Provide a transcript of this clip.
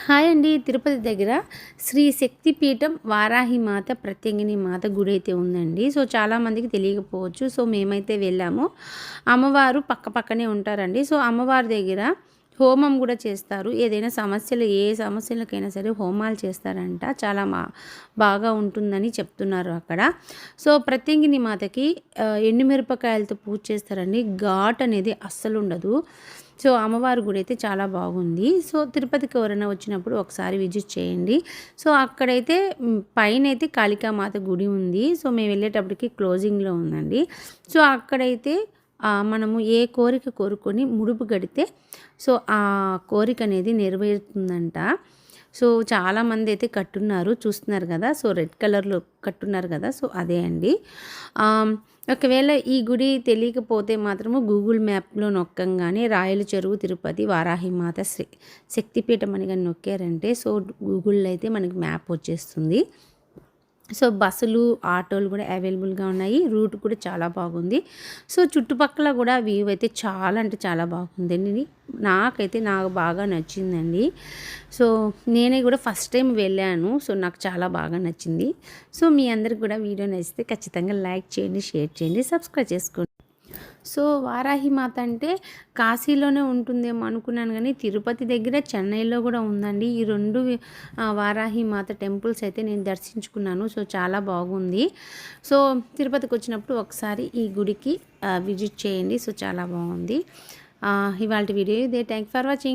Hi అండి తిరుపతి దగ్గర శ్రీ శక్తిపీఠం వారాహి మాత ప్రత్యంగిని మాత గుడి అయితే ఉందండి. సో చాలామందికి తెలియకపోవచ్చు. సో మేమైతే వెళ్ళాము. అమ్మవారు పక్క పక్కనే ఉంటారండి. సో అమ్మవారి దగ్గర హోమం కూడా చేస్తారు. ఏదైనా సమస్యలు ఏ సమస్యలకైనా సరే హోమాలు చేస్తారంట. చాలా మా బాగా ఉంటుందని చెప్తున్నారు అక్కడ. సో ప్రత్యంగిని మాతకి ఎండుమిరపకాయలతో పూజ చేస్తారండి. ఘాట్ అనేది అస్సలు ఉండదు. సో అమ్మవారి గుడి అయితే చాలా బాగుంది. సో తిరుపతికి ఎవరైనా వచ్చినప్పుడు ఒకసారి విజిట్ చేయండి. సో అక్కడైతే పైన అయితే కాళికామాత గుడి ఉంది. సో మేము వెళ్ళేటప్పటికి క్లోజింగ్లో ఉందండి. సో అక్కడైతే మనము ఏ కోరిక కోరుకొని ముడుపు గడితే సో ఆ కోరిక అనేది నెరవేరుతుందంట. సో చాలామంది అయితే కట్టున్నారు చూస్తున్నారు కదా. సో రెడ్ కలర్లో కట్టున్నారు కదా. సో అదే అండి. ఒకవేళ ఈ గుడి తెలియకపోతే మాత్రము గూగుల్ మ్యాప్లో నొక్కంగానే రాయల చెరువు తిరుపతి వారాహిమాత శక్తిపీఠం అని కానీ నొక్కారంటే సో గూగుల్లో అయితే మనకి మ్యాప్ వచ్చేస్తుంది. సో బస్సులు ఆటోలు కూడా అవైలబుల్గా ఉన్నాయి. రూట్ కూడా చాలా బాగుంది. సో చుట్టుపక్కల కూడా వ్యూ అయితే చాలా అంటే చాలా బాగుందండి నాకైతే నాకు బాగా నచ్చిందండి. సో నేనే కూడా ఫస్ట్ టైం వెళ్ళాను. సో నాకు చాలా బాగా నచ్చింది. సో మీ అందరికి కూడా వీడియో నచ్చితే ఖచ్చితంగా లైక్ చేయండి షేర్ చేయండి సబ్స్క్రైబ్ చేసుకోండి. సో వారాహి మాత అంటే కాశీలోనే ఉంటుందేమో అనుకున్నాను కానీ తిరుపతి దగ్గర చెన్నైలో కూడా ఉందండి. ఈ రెండు వారాహి మాత టెంపుల్స్ అయితే నేను దర్శించుకున్నాను. సో చాలా బాగుంది. సో తిరుపతికి వచ్చినప్పుడు ఒకసారి ఈ గుడికి విజిట్ చేయండి. సో చాలా బాగుంది. ఇవాళ వీడియో ఇదే. Thank for watching